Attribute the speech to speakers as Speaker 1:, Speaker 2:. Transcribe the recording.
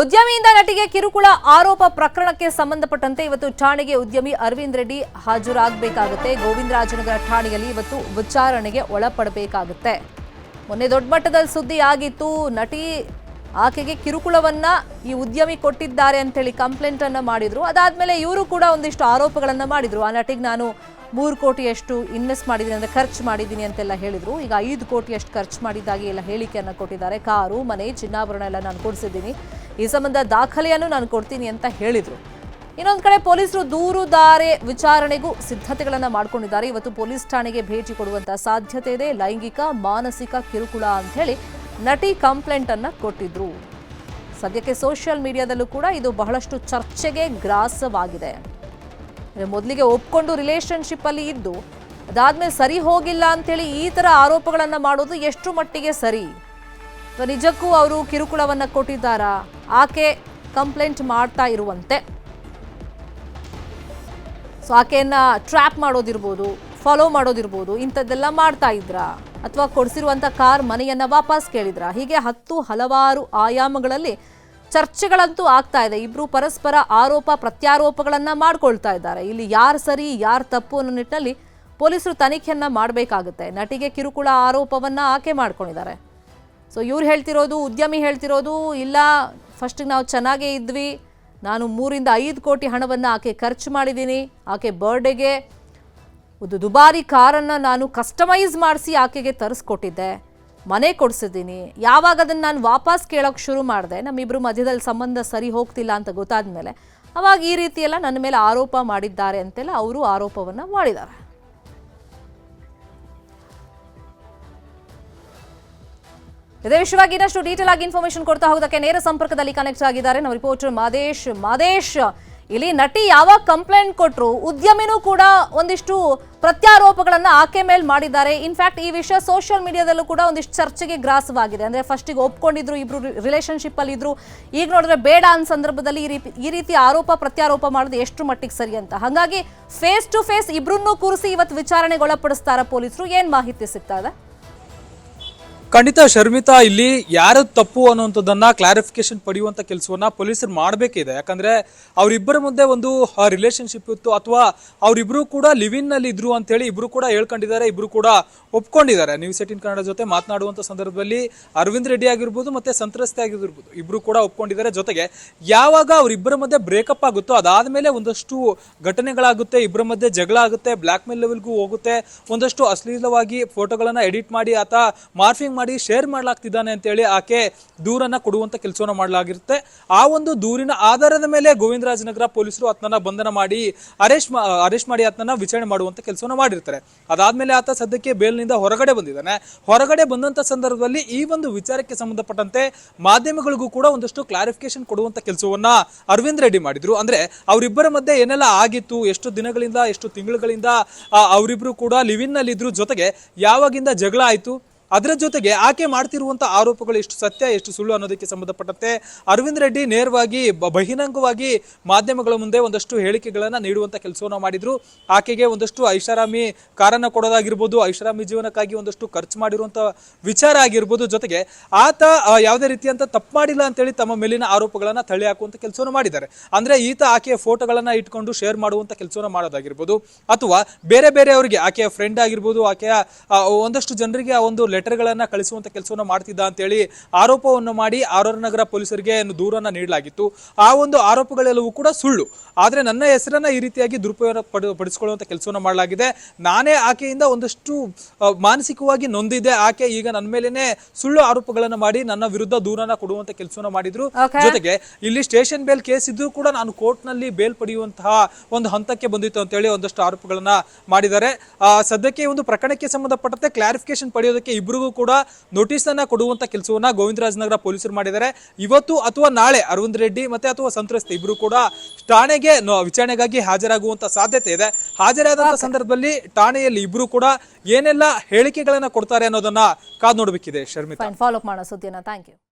Speaker 1: ಉದ್ಯಮಿಯಿಂದ ನಟಿಗೆ ಕಿರುಕುಳ ಆರೋಪ ಪ್ರಕರಣಕ್ಕೆ ಸಂಬಂಧಪಟ್ಟಂತೆ ಇವತ್ತು ಠಾಣೆಗೆ ಉದ್ಯಮಿ ಅರವಿಂದ್ ರೆಡ್ಡಿ ಹಾಜರಾಗಬೇಕಾಗುತ್ತೆ. ಗೋವಿಂದರಾಜನಗರ ಠಾಣೆಯಲ್ಲಿ ಇವತ್ತು ವಿಚಾರಣೆಗೆ ಒಳಪಡಬೇಕಾಗುತ್ತೆ. ಮೊನ್ನೆ ದೊಡ್ಡ ಮಟ್ಟದಲ್ಲಿ ಸುದ್ದಿ ಆಗಿತ್ತು ನಟಿ ಆಕೆಗೆ ಕಿರುಕುಳವನ್ನ ಈ ಉದ್ಯಮಿ ಕೊಟ್ಟಿದ್ದಾರೆ ಅಂತೇಳಿ ಕಂಪ್ಲೇಂಟ್ ಅನ್ನ ಮಾಡಿದ್ರು. ಅದಾದ್ಮೇಲೆ ಇವರು ಕೂಡ ಒಂದಿಷ್ಟು ಆರೋಪಗಳನ್ನ ಮಾಡಿದ್ರು. ಆ ನಟಿಗೆ ನಾನು ಮೂರು ಕೋಟಿಯಷ್ಟು ಇನ್ವೆಸ್ಟ್ ಮಾಡಿದ್ದೀನಿ ಅಂದರೆ ಖರ್ಚು ಮಾಡಿದ್ದೀನಿ ಅಂತೆಲ್ಲ ಹೇಳಿದರು. ಈಗ ಐದು ಕೋಟಿಯಷ್ಟು ಖರ್ಚು ಮಾಡಿದ್ದಾಗಿ ಎಲ್ಲ ಹೇಳಿಕೆಯನ್ನು ಕೊಟ್ಟಿದ್ದಾರೆ. ಕಾರು, ಮನೆ, ಚಿನ್ನಾಭರಣ ಎಲ್ಲ ನಾನು ಕೊಡಿಸಿದ್ದೀನಿ. ಈ ಸಂಬಂಧ ದಾಖಲೆಯನ್ನು ನಾನು ಕೊಡ್ತೀನಿ ಅಂತ ಹೇಳಿದರು. ಇನ್ನೊಂದು ಕಡೆ ಪೊಲೀಸರು ದೂರುದಾರೆ ವಿಚಾರಣೆಗೂ ಸಿದ್ಧತೆಗಳನ್ನು ಮಾಡಿಕೊಂಡಿದ್ದಾರೆ. ಇವತ್ತು ಪೊಲೀಸ್ ಠಾಣೆಗೆ ಭೇಟಿ ಕೊಡುವಂತ ಸಾಧ್ಯತೆ ಇದೆ. ಲೈಂಗಿಕ, ಮಾನಸಿಕ ಕಿರುಕುಳ ಅಂತ ಹೇಳಿ ನಟಿ ಕಂಪ್ಲೇಂಟ್ ಅನ್ನ ಕೊಟ್ಟಿದ್ರು. ಸದ್ಯಕ್ಕೆ ಸೋಷಿಯಲ್ ಮೀಡಿಯಾದಲ್ಲೂ ಕೂಡ ಇದು ಬಹಳಷ್ಟು ಚರ್ಚೆಗೆ ಗ್ರಾಸವಾಗಿದೆ. ಮೊದಲಿಗೆ ಒಪ್ಕೊಂಡು ರಿಲೇಶನ್ಶಿಪ್ ಅಲ್ಲಿ ಇದ್ದು, ಅದಾದ್ಮೇಲೆ ಸರಿ ಹೋಗಿಲ್ಲ ಅಂತೇಳಿ ಈ ತರ ಆರೋಪಗಳನ್ನ ಮಾಡೋದು ಎಷ್ಟು ಮಟ್ಟಿಗೆ ಸರಿ? ಅಥವಾ ನಿಜಕ್ಕೂ ಅವರು ಕಿರುಕುಳವನ್ನು ಕೊಟ್ಟಿದ್ದಾರಾ? ಆಕೆ ಕಂಪ್ಲೇಂಟ್ ಮಾಡ್ತಾ ಇರುವಂತೆ. ಸೊ ಆಕೆಯನ್ನ ಟ್ರ್ಯಾಪ್ ಮಾಡೋದಿರ್ಬೋದು, ಫಾಲೋ ಮಾಡೋದಿರ್ಬೋದು, ಇಂಥದ್ದೆಲ್ಲ ಮಾಡ್ತಾ ಇದ್ರಾ? ಅಥವಾ ಕೊಡಿಸಿರುವಂಥ ಕಾರ್ ಮನೆಯನ್ನ ವಾಪಸ್ ಕೇಳಿದ್ರಾ? ಹೀಗೆ ಹತ್ತು ಹಲವಾರು ಆಯಾಮಗಳಲ್ಲಿ ಚರ್ಚೆಗಳಂತೂ ಆಗ್ತಾ ಇದೆ. ಇಬ್ಬರು ಪರಸ್ಪರ ಆರೋಪ, ಪ್ರತ್ಯಾರೋಪಗಳನ್ನು ಮಾಡ್ಕೊಳ್ತಾ ಇದ್ದಾರೆ. ಇಲ್ಲಿ ಯಾರು ಸರಿ, ಯಾರು ತಪ್ಪು ಅನ್ನೋ ನಿಟ್ಟಿನಲ್ಲಿ ಪೊಲೀಸರು ತನಿಖೆಯನ್ನು ಮಾಡಬೇಕಾಗುತ್ತೆ. ನಟಿಗೆ ಕಿರುಕುಳ ಆರೋಪವನ್ನ ಆಕೆ ಮಾಡ್ಕೊಂಡಿದ್ದಾರೆ. ಸೊ ಇವ್ರು ಹೇಳ್ತಿರೋದು, ಉದ್ಯಮಿ ಹೇಳ್ತಿರೋದು, ಇಲ್ಲ ಫಸ್ಟಿಗೆ ನಾವು ಚೆನ್ನಾಗೇ ಇದ್ವಿ, ನಾನು ಮೂರಿಂದ ಐದು ಕೋಟಿ ಹಣವನ್ನು ಆಕೆ ಖರ್ಚು ಮಾಡಿದ್ದೀನಿ ಆಕೆ ಬರ್ಡೇಗೆ ಒಂದು ದುಬಾರಿ ಕಾರನ್ನು ನಾನು ಕಸ್ಟಮೈಸ್ ಮಾಡಿಸಿ ಆಕೆಗೆ ತರಿಸ್ಕೊಟ್ಟಿದ್ದೆ, ಮನೆ ಕೊಡಿಸಿದ್ದೀನಿ ಯಾವಾಗ ಅದನ್ನು ನಾನು ವಾಪಸ್ ಕೇಳೋಕೆ ಶುರು ಮಾಡಿದೆ ನಮ್ಮಿಬ್ಬರು ಮಧ್ಯದಲ್ಲಿ ಸಂಬಂಧ ಸರಿ ಹೋಗ್ತಿಲ್ಲ ಅಂತ ಗೊತ್ತಾದ ಮೇಲೆ ಅವಾಗ ಈ ರೀತಿಯೆಲ್ಲ ನನ್ನ ಮೇಲೆ ಆರೋಪ ಮಾಡಿದ್ದಾರೆ ಅಂತೆಲ್ಲ ಅವರು ಆರೋಪವನ್ನು ಮಾಡಿದ್ದಾರೆ. ಇದೇ. ವಿಷಯವಾಗಿ ಇನ್ನಷ್ಟು ಡೀಟೇಲ್ ಆಗಿ ಇನ್ಫಾರ್ಮೇಶನ್ ಕೊಡ್ತಾ ಹೋಗೋದಕ್ಕೆ ನೇರ ಸಂಪರ್ಕದಲ್ಲಿ ಕನೆಕ್ಟ್ ಆಗಿದ್ದಾರೆ. ನಮ್ಮ ರಿಪೋರ್ಟರ್ ಮಾದೇಶ್. ಮಾದೇಶ್, ಇಲ್ಲಿ ನಟಿ ಯಾವಾಗ ಕಂಪ್ಲೇಂಟ್ ಕೊಟ್ಟರು ಉದ್ಯಮಿನೂ ಕೂಡ ಒಂದಿಷ್ಟು ಪ್ರತ್ಯಾರೋಪಗಳನ್ನು ಆಕೆ ಮೇಲೆ ಮಾಡಿದ್ದಾರೆ. ಇನ್ಫ್ಯಾಕ್ಟ್ ಈ ವಿಷಯ ಸೋಷಿಯಲ್ ಮೀಡಿಯಾದಲ್ಲೂ ಕೂಡ ಒಂದಿಷ್ಟು ಚರ್ಚೆಗೆ ಗ್ರಾಸವಾಗಿದೆ. ಅಂದ್ರೆ ಫಸ್ಟಿಗೆ ಒಪ್ಕೊಂಡಿದ್ರು, ಇಬ್ರು ರಿಲೇಷನ್ಶಿಪ್ಪಲ್ಲಿ ಇದ್ರು. ಈಗ ನೋಡಿದ್ರೆ ಬೇಡ ಅನ್ನ ಸಂದರ್ಭದಲ್ಲಿ ಈ ರೀತಿ ಈ ರೀತಿ ಆರೋಪ, ಪ್ರತ್ಯಾರೋಪ ಮಾಡೋದು ಎಷ್ಟು ಮಟ್ಟಿಗೆ ಸರಿ ಅಂತ. ಹಾಗಾಗಿ ಫೇಸ್ ಟು ಫೇಸ್ ಇಬ್ರನ್ನೂ ಕೂರಿಸಿ ಇವತ್ತು ವಿಚಾರಣೆಗೆ ಒಳಪಡಿಸ್ತಾರೆ ಪೊಲೀಸರು. ಏನು ಮಾಹಿತಿ ಸಿಗ್ತಾ ಇದೆ?
Speaker 2: ಖಂಡಿತ ಶರ್ಮಿತಾ, ಇಲ್ಲಿ ಯಾರು ತಪ್ಪು ಅನ್ನುವಂಥದ್ದನ್ನ ಕ್ಲಾರಿಫಿಕೇಶನ್ ಪಡೆಯುವಂತ ಕೆಲಸವನ್ನ ಪೊಲೀಸರು ಮಾಡಬೇಕಿದೆ. ಯಾಕಂದ್ರೆ ಅವರಿಬ್ಬರ ಮುಂದೆ ಒಂದು ರಿಲೇಶನ್ಶಿಪ್ ಇತ್ತು, ಅಥವಾ ಅವರಿಬ್ರು ಕೂಡ ಲಿವಿನ್ನಲ್ಲಿ ಇದ್ರು ಅಂತೇಳಿ ಇಬ್ರು ಕೂಡ ಹೇಳ್ಕೊಂಡಿದ್ದಾರೆ, ಇಬ್ರು ಕೂಡ ಒಪ್ಕೊಂಡಿದ್ದಾರೆ. ನ್ಯೂಸ್ ಏಟಿನ್ ಕನ್ನಡ ಜೊತೆ ಮಾತನಾಡುವಂತ ಸಂದರ್ಭದಲ್ಲಿ ಅರವಿಂದ್ ರೆಡ್ಡಿ ಆಗಿರ್ಬೋದು ಮತ್ತೆ ಸಂತ್ರಸ್ತೆ ಆಗಿರ್ಬೋದು, ಇಬ್ರು ಕೂಡ ಒಪ್ಕೊಂಡಿದ್ದಾರೆ. ಜೊತೆಗೆ ಯಾವಾಗ ಅವರಿಬ್ಬರ ಮಧ್ಯೆ ಬ್ರೇಕಪ್ ಆಗುತ್ತೋ ಅದಾದ್ಮೇಲೆ ಒಂದಷ್ಟು ಘಟನೆಗಳಾಗುತ್ತೆ ಇಬ್ಬರ ಮಧ್ಯೆ ಜಗಳ ಆಗುತ್ತೆ ಬ್ಲಾಕ್ ಮೇಲ್ ಲೆವೆಲ್ಗೂ ಹೋಗುತ್ತೆ, ಒಂದಷ್ಟು ಅಶ್ಲೀಲವಾಗಿ ಫೋಟೋಗಳನ್ನ ಎಡಿಟ್ ಮಾಡಿ ಆತ ಮಾರ್ಫಿಂಗ್ ಮಾಡಿ ಶೇರ್ ಮಾಡಲಾಗ್ತಿದ್ದಾನೆ ಅಂತೇಳಿ ಆಕೆ ದೂರನ್ನ ಕೊಡುವಂತ ಕೆಲಸವನ್ನ ಮಾಡಲಾಗಿರುತ್ತೆ. ಆ ಒಂದು ದೂರಿನ ಆಧಾರದ ಮೇಲೆ ಗೋವಿಂದರಾಜನಗರ ಪೊಲೀಸರು ಆತನನ್ನ ಬಂಧನ ಮಾಡಿ ಅರೆಸ್ಟ್ ಅರೆಸ್ಟ್ ಮಾಡಿ ಆತನನ್ನ ವಿಚಾರಣೆ ಮಾಡುವಂತ ಕೆಲಸವನ್ನು ಮಾಡಿರ್ತಾರೆ. ಅದಾದ್ಮೇಲೆ ಆತ ಸದ್ಯಕ್ಕೆ ಬೇಲ್ನಿಂದ ಹೊರಗಡೆ ಬಂದಿದ್ದಾನೆ. ಹೊರಗಡೆ ಬಂದಂತ ಸಂದರ್ಭದಲ್ಲಿ ಈ ಒಂದು ವಿಚಾರಕ್ಕೆ ಸಂಬಂಧಪಟ್ಟಂತೆ ಮಾಧ್ಯಮಗಳಿಗೂ ಕೂಡ ಒಂದಷ್ಟು ಕ್ಲಾರಿಫಿಕೇಶನ್ ಕೊಡುವಂತ ಕೆಲಸವನ್ನ ಅರವಿಂದ್ ರೆಡ್ಡಿ ಮಾಡಿದ್ರು. ಅಂದ್ರೆ ಅವರಿಬ್ಬರ ಮಧ್ಯೆ ಏನೆಲ್ಲ ಆಗಿತ್ತು, ಎಷ್ಟು ದಿನಗಳಿಂದ, ಎಷ್ಟು ತಿಂಗಳುಗಳಿಂದ ಅವರಿಬ್ರು ಕೂಡ ಲಿವಿನ್ನಲ್ಲಿ ಇದ್ರು ಜೊತೆಗೆ ಯಾವಾಗಿಂದ ಜಗಳ ಆಯ್ತು ಅದರ ಜೊತೆಗೆ ಆಕೆ ಮಾಡ್ತಿರುವಂಥ ಆರೋಪಗಳು ಎಷ್ಟು ಸತ್ಯ, ಎಷ್ಟು ಸುಳ್ಳು ಅನ್ನೋದಕ್ಕೆ ಸಂಬಂಧಪಟ್ಟಂತೆ ಅರವಿಂದ್ ರೆಡ್ಡಿ ನೇರವಾಗಿ ಬಹಿರಂಗವಾಗಿ ಮಾಧ್ಯಮಗಳ ಮುಂದೆ ಒಂದಷ್ಟು ಹೇಳಿಕೆಗಳನ್ನ ನೀಡುವಂತ ಕೆಲಸವನ್ನ ಮಾಡಿದ್ರು. ಆಕೆಗೆ ಒಂದಷ್ಟು ಐಷಾರಾಮಿ ಕಾರನ್ನ ಕೊಡೋದಾಗಿರ್ಬೋದು, ಐಷಾರಾಮಿ ಜೀವನಕ್ಕಾಗಿ ಒಂದಷ್ಟು ಖರ್ಚು ಮಾಡಿರುವಂತ ವಿಚಾರ ಆಗಿರ್ಬೋದು. ಜೊತೆಗೆ ಆತ ಯಾವುದೇ ರೀತಿಯಂತ ತಪ್ಪು ಮಾಡಿಲ್ಲ ಅಂತೇಳಿ ತಮ್ಮ ಮೇಲಿನ ಆರೋಪಗಳನ್ನ ತಳ್ಳಿ ಹಾಕುವಂತ ಕೆಲಸವನ್ನ ಮಾಡಿದ್ದಾರೆ. ಅಂದ್ರೆ ಈತ ಆಕೆಯ ಫೋಟೋಗಳನ್ನ ಇಟ್ಕೊಂಡು ಶೇರ್ ಮಾಡುವಂತ ಕೆಲಸವನ್ನು ಮಾಡೋದಾಗಿರ್ಬೋದು. ಅಥವಾ ಬೇರೆ ಬೇರೆಯವರಿಗೆ ಆಕೆಯ ಫ್ರೆಂಡ್ ಆಗಿರ್ಬೋದು, ಆಕೆಯ ಒಂದಷ್ಟು ಜನರಿಗೆ ಆ ಒಂದು ಲೆಟರ್ಗಳನ್ನ ಕಳಿಸುವಂತ ಕೆಲಸವನ್ನು ಮಾಡ್ತಿದ್ದ ಅಂತೇಳಿ ಆರೋಪವನ್ನು ಮಾಡಿ ಆರ್ ನಗರ ಪೊಲೀಸರಿಗೆ ದೂರನ್ನ ನೀಡಲಾಗಿತ್ತು. ಆ ಒಂದು ಆರೋಪಗಳೆಲ್ಲವೂ ಕೂಡ ಸುಳ್ಳು. ಆದ್ರೆ ನನ್ನ ಹೆಸರನ್ನ ಈ ರೀತಿಯಾಗಿ ದುರುಪಯೋಗ ಪಡ ಕೆಲಸವನ್ನು ಕೆಲಸವನ್ನ ಮಾಡಲಾಗಿದೆ. ನಾನೇ ಆಕೆಯಿಂದ ಒಂದಷ್ಟು ಮಾನಸಿಕವಾಗಿ ನೊಂದಿದ್ದೆ. ಆಕೆ ಈಗ ನನ್ನ ಮೇಲೇನೆ ಸುಳ್ಳು ಆರೋಪಗಳನ್ನು ಮಾಡಿ ನನ್ನ ವಿರುದ್ಧ ದೂರನ್ನ ಕೊಡುವಂತ ಕೆಲಸವನ್ನು ಮಾಡಿದ್ರು. ಜೊತೆಗೆ ಇಲ್ಲಿ ಸ್ಟೇಷನ್ ಬೇಲ್ ಕೇಸ್ ಇದ್ರೂ ಕೂಡ ನಾನು ಕೋರ್ಟ್ನಲ್ಲಿ ಬೇಲ್ ಪಡೆಯುವಂತಹ ಒಂದು ಹಂತಕ್ಕೆ ಬಂದಿತ್ತು ಅಂತ ಹೇಳಿ ಒಂದಷ್ಟು ಆರೋಪಗಳನ್ನ ಮಾಡಿದ್ದಾರೆ. ಆ, ಸದ್ಯಕ್ಕೆ ಒಂದು ಪ್ರಕರಣಕ್ಕೆ ಸಂಬಂಧಪಟ್ಟಂತೆ ಕ್ಲಾರಿಫಿಕೇಶನ್ ಪಡೆಯೋದಕ್ಕೆ ಇಬ್ಬರಿಗೂ ಕೂಡ ನೋಟಿಸ್ ಅನ್ನ ಕೊಡುವಂತ ಕೆಲಸವನ್ನ ಗೋವಿಂದರಾಜನಗರ ಪೊಲೀಸರು ಮಾಡಿದ್ದಾರೆ. ಇವತ್ತು ಅಥವಾ ನಾಳೆ ಅರವಿಂದ್ ರೆಡ್ಡಿ ಮತ್ತೆ ಅಥವಾ ಸಂತ್ರಸ್ತ ಇಬ್ರು ಕೂಡ ಠಾಣೆಗೆ ವಿಚಾರಣೆಗಾಗಿ ಹಾಜರಾಗುವಂತ ಸಾಧ್ಯತೆ ಇದೆ. ಹಾಜರಾದಂತ ಸಂದರ್ಭದಲ್ಲಿ ಠಾಣೆಯಲ್ಲಿ ಇಬ್ರು ಕೂಡ ಏನೆಲ್ಲ ಹೇಳಿಕೆಗಳನ್ನ ಕೊಡ್ತಾರೆ ಅನ್ನೋದನ್ನ ಕಾದ್ ನೋಡಬೇಕಿದೆ ಶರ್ಮಿತಾ.
Speaker 1: ಫಾಲೋ ಅಪ್ ಮಾಡೋ ಸುದ್ದಿಯನ್ನ. Thank you